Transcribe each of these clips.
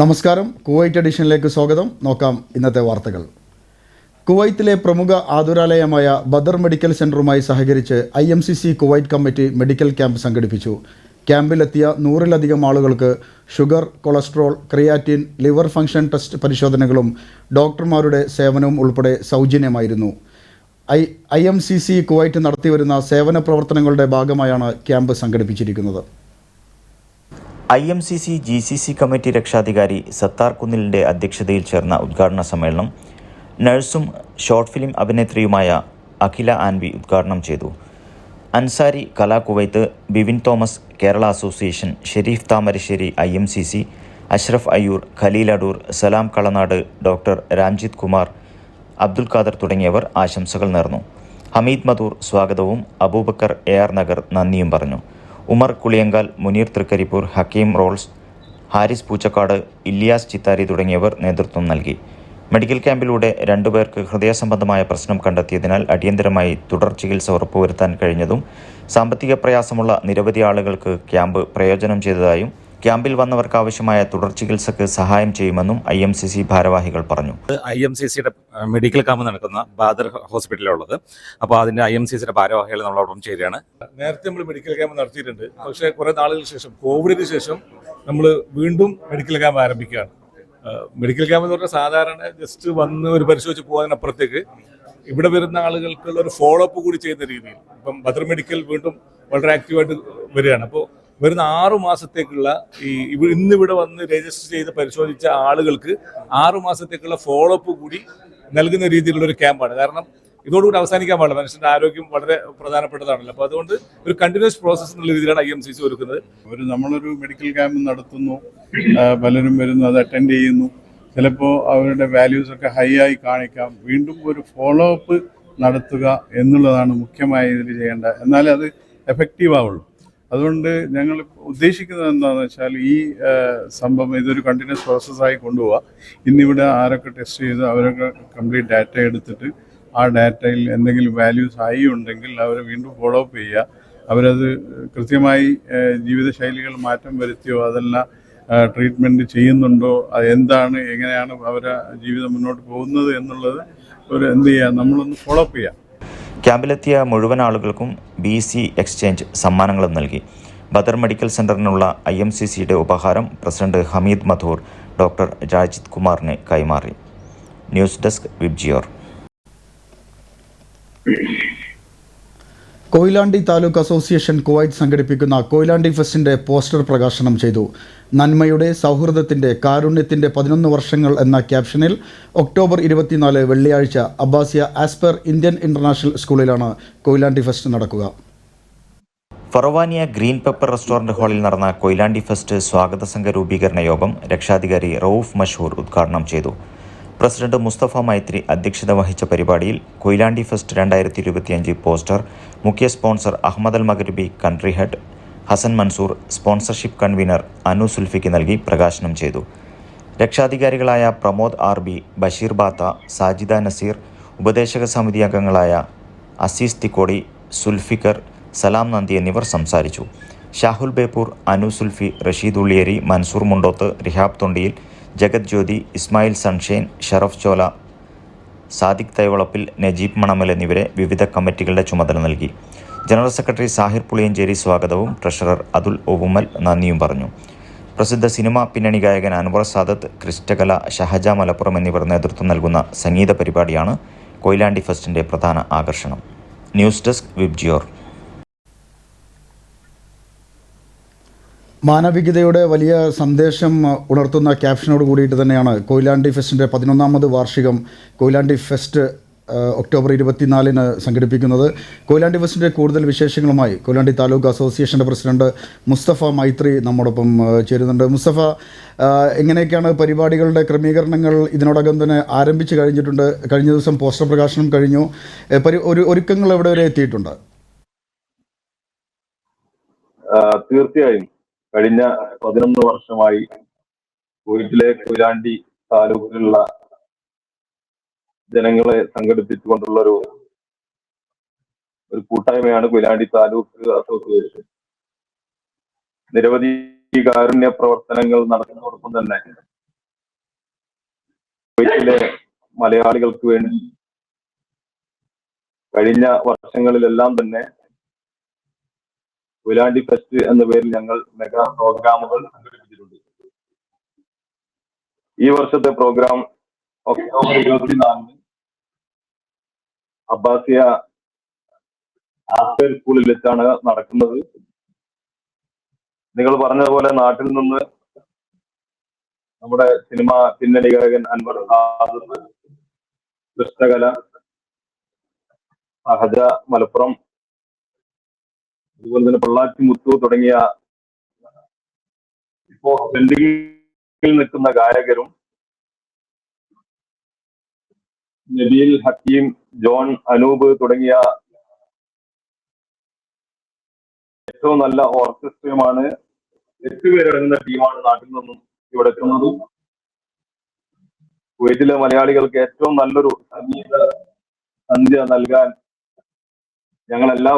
നമസ്കാരം. കുവൈറ്റ് എഡിഷനിലേക്ക് സ്വാഗതം. നോക്കാം ഇന്നത്തെ വാർത്തകൾ. കുവൈത്തിലെ പ്രമുഖ ആതുരാലയമായ ബദർ മെഡിക്കൽ സെന്ററുമായി സഹകരിച്ച് I M C C Kuwait committee medical camp സംഘടിപ്പിച്ചു. ക്യാമ്പിലെത്തിയ നൂറിലധികം ആളുകൾക്ക് sugar cholesterol creatinine liver function test പരിശോധനകളും ഡോക്ടർമാരുടെ സേവനവും ഉൾപ്പെടെ സൗജന്യമായിരുന്നു. I I M C C Kuwait നടത്തിവരുന്ന സേവന പ്രവർത്തനങ്ങളുടെ ഭാഗമായാണ് ക്യാമ്പ് സംഘടിപ്പിച്ചിരിക്കുന്നത്. I M C C G C C committee രക്ഷാധികാരി സത്താർ കുന്നിലിന്റെ അധ്യക്ഷതയിൽ ചേർന്ന ഉദ്ഘാടന സമ്മേളനം നഴ്സും ഷോർട്ട് ഫിലിം അഭിനേത്രിയുമായ അഖില ആൻവി ഉദ്ഘാടനം ചെയ്തു. Ansari Kala Kuwait Bivin Thomas Kerala association Sharif Thamarassery I M C C Ashraf Ayyur Khaleel Adoor Salam Kalanad doctor Ramjith Kumar Abdul Khader തുടങ്ങിയവർ ആശംസകൾ നേർന്നു. ഹമീദ് മധൂർ സ്വാഗതവും അബൂബക്കർ എ ആർ നഗർ നന്ദിയും പറഞ്ഞു. ഉമർ കുളിയങ്കാൽ മുനീർ തൃക്കരിപ്പൂർ ഹക്കീം റോൾസ് ഹാരിസ് പൂച്ചക്കാട് ഇല്ലിയാസ് ചിത്താരി തുടങ്ങിയവർ നേതൃത്വം നൽകി. മെഡിക്കൽ ക്യാമ്പിലൂടെ രണ്ടുപേർക്ക് ഹൃദയ സംബന്ധമായ പ്രശ്നം കണ്ടെത്തിയതിനാൽ അടിയന്തരമായി തുടർ ചികിത്സ ഉറപ്പുവരുത്താൻ കഴിഞ്ഞതും സാമ്പത്തിക പ്രയാസമുള്ള നിരവധി ആളുകൾക്ക് ക്യാമ്പ് പ്രയോജനം ചെയ്തതായും ക്യാമ്പിൽ വന്നവർക്ക് ആവശ്യമായ തുടർ ചികിത്സക്ക് സഹായം ചെയ്യുമെന്നും ഐ എം സി സി ഭാരവാഹികൾ പറഞ്ഞു. ഐ എം സി സിയുടെ മെഡിക്കൽ ക്യാമ്പ് നടക്കുന്ന ബാദർ ഹോസ്പിറ്റലിലുള്ളത്. അപ്പോൾ അതിന്റെ ഐ എം സി സിയുടെ ഭാരവാഹികൾ നമ്മളോടൊപ്പം ചേരുകയാണ്. നേരത്തെ നമ്മൾ മെഡിക്കൽ ക്യാമ്പ് നടത്തിയിട്ടുണ്ട്. പക്ഷേ കുറെ നാളുകൾക്ക് ശേഷം കോവിഡിന് ശേഷം നമ്മൾ വീണ്ടും മെഡിക്കൽ ക്യാമ്പ് ആരംഭിക്കുകയാണ്. മെഡിക്കൽ ക്യാമ്പ് എന്ന് പറഞ്ഞാൽ സാധാരണ ജസ്റ്റ് വന്ന് ഒരു പരിശോധിച്ച് പോകുന്നതിനപ്പുറത്തേക്ക് ഇവിടെ വരുന്ന ആളുകൾക്കുള്ള ഒരു ഫോളോ അപ്പ് കൂടി ചെയ്യുന്ന രീതിയിൽ ഇപ്പം ബദർ മെഡിക്കൽ വീണ്ടും വളരെ ആക്റ്റീവായിട്ട് വരികയാണ്. അപ്പോൾ വരുന്ന ആറു മാസത്തേക്കുള്ള ഈ ഇന്നിവിടെ വന്ന് രജിസ്റ്റർ ചെയ്ത് പരിശോധിച്ച ആളുകൾക്ക് ആറു മാസത്തേക്കുള്ള ഫോളോ അപ്പ് കൂടി നൽകുന്ന രീതിയിലുള്ള ഒരു ക്യാമ്പാണ് കാരണം ഇതോടുകൂടി അവസാനിക്കാൻ പാടില്ല. മനുഷ്യന്റെ ആരോഗ്യം വളരെ പ്രധാനപ്പെട്ടതാണല്ലോ. അപ്പോൾ അതുകൊണ്ട് ഒരു കണ്ടിന്യൂസ് പ്രോസസ് എന്നുള്ള രീതിയിലാണ് ഐ എം സി സി ഒരുക്കുന്നത്. ഒരു നമ്മളൊരു മെഡിക്കൽ ക്യാമ്പ് നടത്തുന്നു. പലരും വരുന്നു അത് അറ്റൻഡ് ചെയ്യുന്നു. ചിലപ്പോൾ അവരുടെ വാല്യൂസ് ഒക്കെ ഹൈ ആയി കാണിക്കാം. വീണ്ടും ഒരു ഫോളോ അപ്പ് നടത്തുക എന്നുള്ളതാണ് മുഖ്യമായി ഇതിൽ ചെയ്യേണ്ടത്. എന്നാലേ അത് എഫക്റ്റീവ് ആവുള്ളൂ. അതുകൊണ്ട് ഞങ്ങൾ ഉദ്ദേശിക്കുന്നത് എന്താണെന്ന് വെച്ചാൽ ഈ സംഭവം ഇതൊരു കണ്ടിന്യൂസ് പ്രോസസ്സായി കൊണ്ടുപോവുക ഇന്നിവിടെ ആരൊക്കെ ടെസ്റ്റ് ചെയ്ത് അവരൊക്കെ കംപ്ലീറ്റ് ഡാറ്റ എടുത്തിട്ട് ആ ഡാറ്റയിൽ എന്തെങ്കിലും വാല്യൂസ് ആയി ഉണ്ടെങ്കിൽ അവരെ വീണ്ടും ഫോളോ അപ്പ് ചെയ്യുക. അവരത് കൃത്യമായി ജീവിതശൈലികൾ മാറ്റം വരുത്തിയോ അതല്ല ട്രീറ്റ്മെന്റ് ചെയ്യുന്നുണ്ടോ എന്താണ് എങ്ങനെയാണ് അവരെ ജീവിതം മുന്നോട്ട് പോകുന്നത് എന്നുള്ളത് ഒരു എന്ത് ചെയ്യുക നമ്മളൊന്ന് ഫോളോ അപ്പ് ചെയ്യുക ക്യാമ്പിലെത്തിയ മുഴുവൻ ആളുകൾക്കും ബി സി എക്സ്ചേഞ്ച് സമ്മാനങ്ങളും നൽകി. ബദർ മെഡിക്കൽ സെന്ററിനുള്ള ഐ എം സി സിയുടെ ഉപഹാരം പ്രസിഡന്റ് ഹമീദ് മധൂർ ഡോക്ടർ രാജിത് കുമാറിന് കൈമാറി. News desk Vibgyor. Koyilandy taluk association Kuwait സംഘടിപ്പിക്കുന്ന കൊയിലാണ്ടി ഫെസ്റ്റിന്റെ പോസ്റ്റർ പ്രകാശനം ചെയ്തു. നന്മയുടെ സൗഹൃദത്തിന്റെ കാരുണ്യത്തിന്റെ പതിനൊന്ന് വർഷങ്ങൾ എന്ന ക്യാപ്ഷനിൽ ഒക്ടോബർ ഇരുപത്തിനാല് വെള്ളിയാഴ്ച അബ്ബാസിയ ആസ്പെർ ഇന്ത്യൻ ഇന്റർനാഷണൽ സ്കൂളിലാണ് കൊയിലാണ്ടി ഫെസ്റ്റ് നടക്കുക. ഫറവാനിയ ഗ്രീൻ പെപ്പർ റെസ്റ്റോറന്റ് ഹാളിൽ നടന്ന കൊയിലാണ്ടി ഫെസ്റ്റ് സ്വാഗത സംഘ രൂപീകരണ യോഗം രക്ഷാധികാരി റൌഫ് മഷൂർ ഉദ്ഘാടനം ചെയ്തു. പ്രസിഡന്റ് മുസ്തഫ മൈത്രി അധ്യക്ഷത വഹിച്ച പരിപാടിയിൽ കൊയിലാണ്ടി ഫെസ്റ്റ് രണ്ടായിരത്തി ഇരുപത്തിയഞ്ച് പോസ്റ്റർ മുഖ്യ sponsor Ahmed Al Maghribi country head Hasan Mansoor sponsorship convener Anu Sulfik നൽകി പ്രകാശനം ചെയ്തു. രക്ഷാധികാരികളായ പ്രമോദ് ആർ ബി ബഷീർ ബാത്ത സാജിദ നസീർ ഉപദേശക സമിതി അംഗങ്ങളായ അസീസ് തിക്കോടി സുൽഫിക്കർ സലാം നന്ദി എന്നിവർ സംസാരിച്ചു. ഷാഹുൽ ബേപ്പൂർ അനു സുൽഫി റഷീദ് ഉള്ളിയേരി മൻസൂർ മുണ്ടോത്ത് റിഹാബ് തൊണ്ടിയിൽ ജഗത് ജ്യോതി ഇസ്മായിൽ സൺഷൈൻ ഷറഫ് ചോല സാദിഖ് തൈവളപ്പിൽ നജീബ് മണമൽ എന്നിവരെ വിവിധ കമ്മിറ്റികളുടെ ചുമതല നൽകി. ജനറൽ സെക്രട്ടറി സാഹിർ പുളിയഞ്ചേരി സ്വാഗതവും. ട്രഷറർ അതുൽ ഒവുമൽ നന്ദിയും പറഞ്ഞു. പ്രസിദ്ധ സിനിമാ പിന്നണി ഗായകൻ അൻവർ സാദത്ത് ക്രിസ്റ്റകല ഷഹജ മലപ്പുറം എന്നിവർ നേതൃത്വം നൽകുന്ന സംഗീത പരിപാടിയാണ് കൊയിലാണ്ടി ഫെസ്റ്റിന്റെ പ്രധാന ആകർഷണം. News desk Vibgyor. മാനവികതയുടെ വലിയ സന്ദേശം ഉണർത്തുന്ന ക്യാപ്ഷനോട് കൂടിയിട്ട് തന്നെയാണ് കൊയിലാണ്ടി ഫെസ്റ്റിന്റെ പതിനൊന്നാമത് വാർഷികം കൊയിലാണ്ടി ഫെസ്റ്റ് ഒക്ടോബർ ഇരുപത്തിനാലിന് സംഘടിപ്പിക്കുന്നത്. കൊയിലാണ്ടി ഫെസ്റ്റിന്റെ കൂടുതൽ വിശേഷങ്ങളുമായി കൊയിലാണ്ടി താലൂക്ക് അസോസിയേഷന്റെ പ്രസിഡന്റ് മുസ്തഫ മൈത്രി നമ്മോടൊപ്പം ചേരുന്നുണ്ട്. മുസ്തഫ എങ്ങനെയൊക്കെയാണ് പരിപാടികളുടെ ക്രമീകരണങ്ങൾ ഇതിനോടകം തന്നെ ആരംഭിച്ചു കഴിഞ്ഞിട്ടുണ്ട്? കഴിഞ്ഞ ദിവസം പോസ്റ്റർ പ്രകാശനം കഴിഞ്ഞു. ഒരു ഒരുക്കങ്ങൾ എവിടെ വരെ എത്തിയിട്ടുണ്ട്? തീർച്ചയായും. കഴിഞ്ഞ പതിനൊന്ന് വർഷമായി കുവൈറ്റിലെ കൊയിലാണ്ടി താലൂക്കിലുള്ള ജനങ്ങളെ സംഘടിപ്പിച്ചുകൊണ്ടുള്ള ഒരു ഒരു കൂട്ടായ്മയാണ് കൊയിലാണ്ടി താലൂക്ക് അസോസിയേഷൻ. നിരവധി കാരുണ്യ പ്രവർത്തനങ്ങൾ നടത്തുന്നതോടൊപ്പം തന്നെ കുവൈറ്റിലെ മലയാളികൾക്ക് വേണ്ടി കഴിഞ്ഞ വർഷങ്ങളിലെല്ലാം തന്നെ കൊയിലാണ്ടി ഫെസ്റ്റ് എന്ന പേരിൽ ഞങ്ങൾ മെഗാ പ്രോഗ്രാമുകൾ സംഘടിപ്പിച്ചിട്ടുണ്ട്. ഈ വർഷത്തെ പ്രോഗ്രാം ഒക്ടോബർ ഇരുപത്തിനാലിന് അബ്ബാസിയ ആഫ്റ്റർ സ്കൂളിൽ വെച്ചാണ് നടക്കുന്നത്. നിങ്ങൾ പറഞ്ഞതുപോലെ നാട്ടിൽ നിന്ന് നമ്മുടെ സിനിമ പിന്നണി ഗായകൻ അൻവർ ഹാദിർ കൃഷ്ണകല സഹജ മലപ്പുറം അതുപോലെ തന്നെ പൊള്ളാച്ചി മുത്തു തുടങ്ങിയ ഇപ്പോ ട്രെൻഡിങ്ങിൽ നിൽക്കുന്ന ഗായകരും നബീൽ ഹക്കീം ജോൺ അനൂപ് തുടങ്ങിയ ഏറ്റവും നല്ല ഓർക്കസ്ട്രയുമാണ് എട്ടുപേരടങ്ങുന്ന ടീമാണ് നാട്ടിൽ നിന്നും ഇവിടെ എത്തുന്നതും. കുവൈറ്റിലെ മലയാളികൾക്ക് ഏറ്റവും നല്ലൊരു സംഗീത സന്ധ്യ നൽകാൻ ഞങ്ങൾ എല്ലാ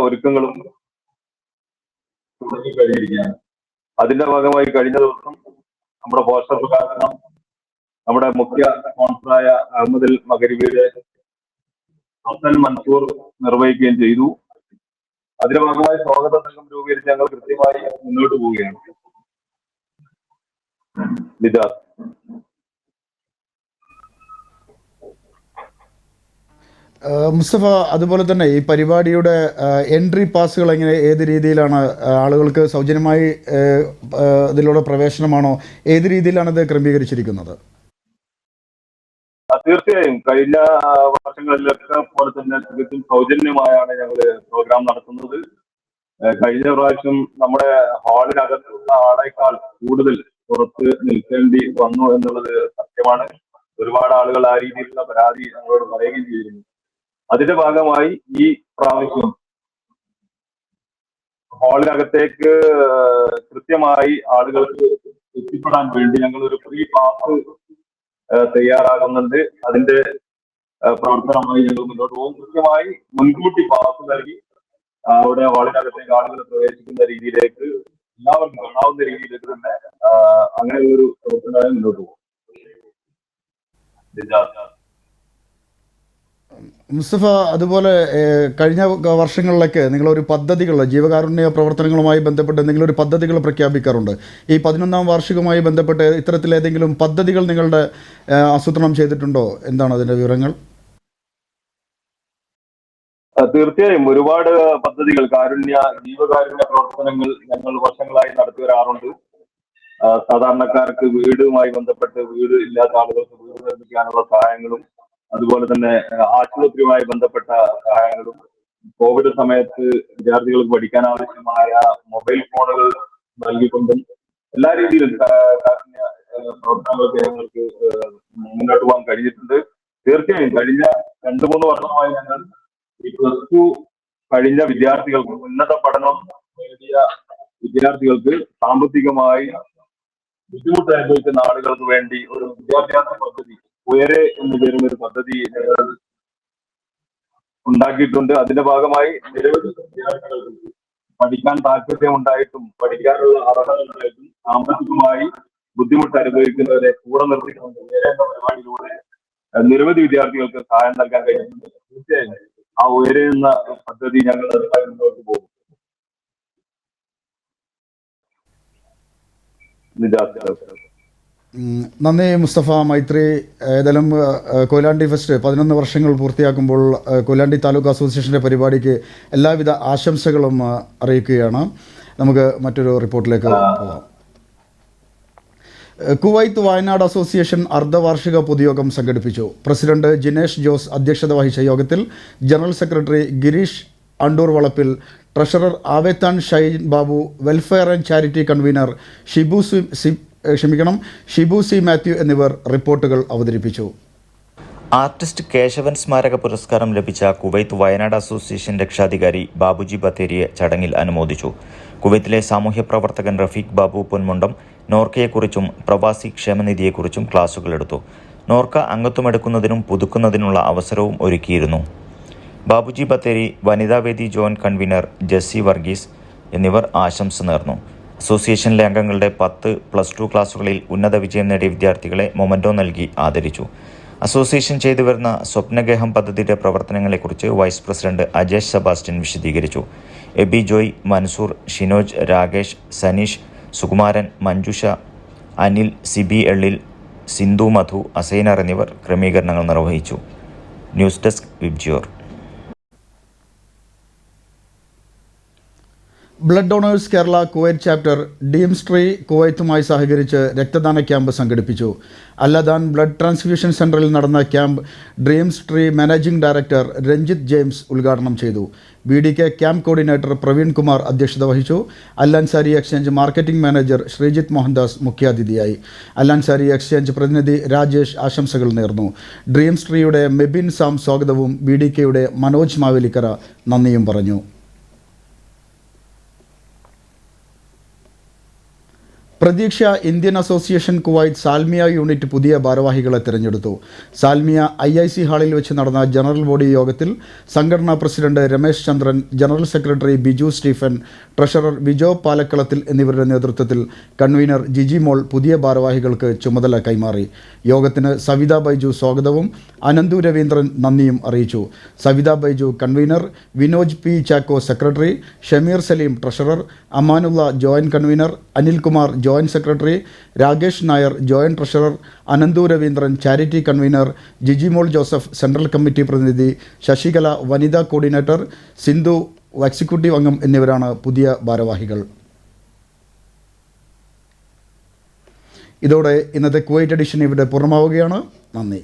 ഒരുക്കങ്ങളും തുടങ്ങിക്കഴിഞ്ഞിരിക്കുകയാണ് അതിന്റെ ഭാഗമായി കഴിഞ്ഞ ദിവസം നമ്മുടെ പോസ്റ്റർ പ്രകാശനം നമ്മുടെ മുഖ്യ സ്പോൺസറായ അഹമ്മദ് മകരിബിയുടെ ഹസൻ മൻസൂർ നിർവഹിക്കുകയും ചെയ്തു. അതിന്റെ ഭാഗമായി സ്വാഗത സംഘം രൂപീകരിച്ച് ഞങ്ങൾ കൃത്യമായി മുന്നോട്ട് പോവുകയാണ്. ലിജാസ്. മുസ്തഫ അതുപോലെ തന്നെ ഈ പരിപാടിയുടെ എൻട്രി പാസുകൾ എങ്ങനെ ഏത് രീതിയിലാണ് ആളുകൾക്ക് സൗജന്യമായി ഇതിലൂടെ പ്രവേശനമാണോ ഏത് രീതിയിലാണ് ഇത് ക്രമീകരിച്ചിരിക്കുന്നത്? തീർച്ചയായും. കഴിഞ്ഞ വർഷങ്ങളിലൊക്കെ പോലെ തന്നെ തികച്ചും സൗജന്യമായാണ് ഞങ്ങൾ പ്രോഗ്രാം നടത്തുന്നത്. കഴിഞ്ഞ പ്രാവശ്യം നമ്മുടെ ഹാളിനകത്തുള്ള ആളേക്കാൾ കൂടുതൽ പുറത്ത് നിൽക്കേണ്ടി വന്നു എന്നുള്ളത് സത്യമാണ്. ഒരുപാട് ആളുകൾ ആ രീതിയിലുള്ള പരാതി ഞങ്ങളോട് പറയുകയും ചെയ്തിരുന്നു. അതിന്റെ ഭാഗമായി ഈ പ്രാവശ്യം ഹാളിനകത്തേക്ക് കൃത്യമായി ആളുകൾക്ക് എത്തിപ്പെടാൻ വേണ്ടി ഞങ്ങൾ ഒരു ഫ്രീ പാസ് തയ്യാറാകുന്നുണ്ട് അതിന്റെ പ്രവർത്തനമായി ഞങ്ങൾ മുന്നോട്ട് പോകും കൃത്യമായി മുൻകൂട്ടി പാസ് നൽകി അവിടെ ഹാളിനകത്തേക്ക് ആളുകൾ പ്രവേശിക്കുന്ന രീതിയിലേക്ക് എല്ലാവർക്കും കാണാവുന്ന രീതിയിലേക്ക് തന്നെ അങ്ങനെ ഒരു പ്രവർത്തനമായി മുന്നോട്ട് പോകും. മുസ്തഫ അതുപോലെ കഴിഞ്ഞ വർഷങ്ങളിലൊക്കെ നിങ്ങളൊരു പദ്ധതികൾ ജീവകാരുണ്യ പ്രവർത്തനങ്ങളുമായി ബന്ധപ്പെട്ട് എന്തെങ്കിലും ഒരു പദ്ധതികൾ പ്രഖ്യാപിക്കാറുണ്ട്. ഈ പതിനൊന്നാം വാർഷികവുമായി ബന്ധപ്പെട്ട് ഇത്തരത്തിലേതെങ്കിലും പദ്ധതികൾ നിങ്ങളുടെ ആസൂത്രണം ചെയ്തിട്ടുണ്ടോ? എന്താണ് അതിന്റെ വിവരങ്ങൾ? തീർച്ചയായും. ഒരുപാട് പദ്ധതികൾ കാരുണ്യ ജീവകാരുണ്യ പ്രവർത്തനങ്ങൾ ഞങ്ങൾ വർഷങ്ങളായി നടത്തി വരാറുണ്ട്. സാധാരണക്കാർക്ക് വീടുമായി ബന്ധപ്പെട്ട് വീട് ഇല്ലാത്ത ആളുകൾക്ക് വീട് നിർമ്മിക്കാനുള്ള സഹായങ്ങളും അതുപോലെ തന്നെ ആശുപത്രിയുമായി ബന്ധപ്പെട്ട സഹായങ്ങളും കോവിഡ് സമയത്ത് വിദ്യാർത്ഥികൾക്ക് പഠിക്കാൻ ആവശ്യമായ മൊബൈൽ ഫോണുകൾ നൽകിക്കൊണ്ടും എല്ലാ രീതിയിലും പ്രവർത്തനങ്ങൾ പ്രവർത്തനങ്ങൾക്ക് ഞങ്ങൾക്ക് മുന്നോട്ട് പോകാൻ കഴിഞ്ഞിട്ടുണ്ട്. തീർച്ചയായും കഴിഞ്ഞ രണ്ടു മൂന്ന് വർഷമായി ഞങ്ങൾ ഈ പ്ലസ് ടു കഴിഞ്ഞ വിദ്യാർത്ഥികൾക്ക് ഉന്നത പഠനം നേടിയ വിദ്യാർത്ഥികൾക്ക് സാമ്പത്തികമായി ബുദ്ധിമുട്ട് അനുഭവിക്കുന്ന ആളുകൾക്ക് വേണ്ടി ഒരു വിദ്യാഭ്യാസ പദ്ധതി ഉയരെ എന്ന് പേരുള്ള ഒരു പദ്ധതി ഉണ്ടാക്കിയിട്ടുണ്ട്. അതിന്റെ ഭാഗമായി നിരവധി പഠിക്കാൻ താല്പര്യം ഉണ്ടായിട്ടും പഠിക്കാനുള്ള അർഹത ഉണ്ടായിട്ടും സാമ്പത്തികമായി ബുദ്ധിമുട്ട് അനുഭവിക്കുന്നവരെ കൂടെ നിർത്തിക്കൊണ്ട് പരിപാടിയിലൂടെ നിരവധി വിദ്യാർത്ഥികൾക്ക് സഹായം നൽകാൻ കഴിയുന്നുണ്ട്. തീർച്ചയായും ആ ഉയരുന്ന പദ്ധതി ഞങ്ങൾ മുന്നോട്ട് പോകും. നിജാസ് നന്ദി മുസ്തഫ മൈത്രി. ഏതായാലും കൊയിലാണ്ടി ഫെസ്റ്റ് പതിനൊന്ന് വർഷങ്ങൾ പൂർത്തിയാക്കുമ്പോൾ കൊയിലാണ്ടി താലൂക്ക് അസോസിയേഷന്റെ പരിപാടിക്ക് എല്ലാവിധ ആശംസകളും അറിയിക്കുകയാണ്. നമുക്ക് മറ്റൊരു റിപ്പോർട്ടിലേക്ക് പോകാം കുവൈത്ത് വയനാട് അസോസിയേഷൻ അർദ്ധവാർഷിക പൊതുയോഗം സംഘടിപ്പിച്ചു. പ്രസിഡന്റ് ജിനേഷ് ജോസ് അധ്യക്ഷത വഹിച്ച യോഗത്തിൽ general secretary Gireesh Andoor Valappil treasurer Avethan Shine Babu welfare and charity convener Shibu ക്ഷമിക്കണം. ഷിബു സി മാത്യു എന്നിവർ റിപ്പോർട്ടുകൾ അവതരിപ്പിച്ചു. ആർട്ടിസ്റ്റ് കേശവൻ സ്മാരക പുരസ്കാരം ലഭിച്ച കുവൈത്ത് വയനാട് അസോസിയേഷൻ രക്ഷാധികാരി ബാബുജി ബത്തേരിയെ ചടങ്ങിൽ അനുമോദിച്ചു. കുവൈത്തിലെ സാമൂഹ്യ പ്രവർത്തകൻ റഫീഖ് ബാബു പൊന്മുണ്ടം നോർക്കയെക്കുറിച്ചും പ്രവാസി ക്ഷേമനിധിയെക്കുറിച്ചും ക്ലാസുകൾ എടുത്തു. നോർക്ക അംഗത്വമെടുക്കുന്നതിനും പുതുക്കുന്നതിനുള്ള അവസരവും ഒരുക്കിയിരുന്നു. ബാബുജി ബത്തേരി വനിതാവേദി ജോയിന്റ് കൺവീനർ ജെസ്സി വർഗീസ് എന്നിവർ ആശംസ നേർന്നു. അസോസിയേഷനിലെ അംഗങ്ങളുടെ പത്ത് പ്ലസ് ടു ക്ലാസുകളിൽ ഉന്നത വിജയം നേടിയ വിദ്യാർത്ഥികളെ മൊമന്റോ നൽകി ആദരിച്ചു. അസോസിയേഷൻ ചെയ്തു വരുന്ന സ്വപ്നഗേഹം പദ്ധതിയുടെ പ്രവർത്തനങ്ങളെക്കുറിച്ച് വൈസ് പ്രസിഡന്റ് അജേഷ് സെബാസ്റ്റ്യൻ വിശദീകരിച്ചു. എബി ജോയ് മൻസൂർ ഷിനോജ് രാകേഷ് സനീഷ് സുകുമാരൻ മഞ്ജുഷ അനിൽ സിബി എള്ളിൽ സിന്ധു മധു അസൈനർ എന്നിവർ ക്രമീകരണങ്ങൾ നിർവഹിച്ചു. News desk Vibgyor. Blood donors Kerala Kuwait chapter Dreamstree കുവൈത്തുമായി സഹകരിച്ച് രക്തദാന ക്യാമ്പ് സംഘടിപ്പിച്ചു. അല്ലാദാൻ ബ്ലഡ് ട്രാൻസ്ഫ്യൂഷൻ സെന്ററിൽ നടന്ന camp Dreams Tree managing director Ranjith James ഉദ്ഘാടനം ചെയ്തു. B D K camp coordinator Praveen Kumar അധ്യക്ഷത വഹിച്ചു. Al Ansari exchange marketing manager Sreejith Mohandas മുഖ്യാതിഥിയായി. അല്ലാൻസാരി എക്സ്ചേഞ്ച് പ്രതിനിധി രാജേഷ് ആശംസകൾ നേർന്നു. ഡ്രീംസ് ട്രീയുടെ മെബിൻ സാം സ്വാഗതവും ബി ഡി കെയുടെ മനോജ് മാവേലിക്കര നന്ദിയും പറഞ്ഞു. Pratheeksha Indian association Kuwait Salmiya unit പുതിയ ഭാരവാഹികളെ തിരഞ്ഞെടുത്തു. സാൽമിയ ഐ ഐ സി ഹാളിൽ വെച്ച് നടന്ന ജനറൽ ബോഡി യോഗത്തിൽ സംഘടനാ president Ramesh Chandran general secretary Biju Stephen treasurer Bijo Palakkalathil എന്നിവരുടെ നേതൃത്വത്തിൽ കൺവീനർ ജിജി മോൾ പുതിയ ഭാരവാഹികൾക്ക് ചുമതല കൈമാറി. യോഗത്തിന് സവിത ബൈജു സ്വാഗതവും അനന്തു രവീന്ദ്രൻ നന്ദിയും അറിയിച്ചു. Savitha Baiju convener Vinoj P Chacko secretary Shameer Saleem treasurer Amanulla joint convener Anilkumar joint secretary Rakesh Nair joint treasurer Ananthu Raveendran charity convener Jijimol Joseph central committee പ്രതിനിധി ശശികല വനിതാ കോർഡിനേറ്റർ സിന്ധു എക്സിക്യൂട്ടീവ് അംഗം എന്നിവരാണ് പുതിയ ഭാരവാഹികൾ. ഇതോടെ ഇന്നത്തെ കുവൈറ്റ് എഡിഷൻ ഇവിടെ പൂർണമാവുകയാണ്. നന്ദി.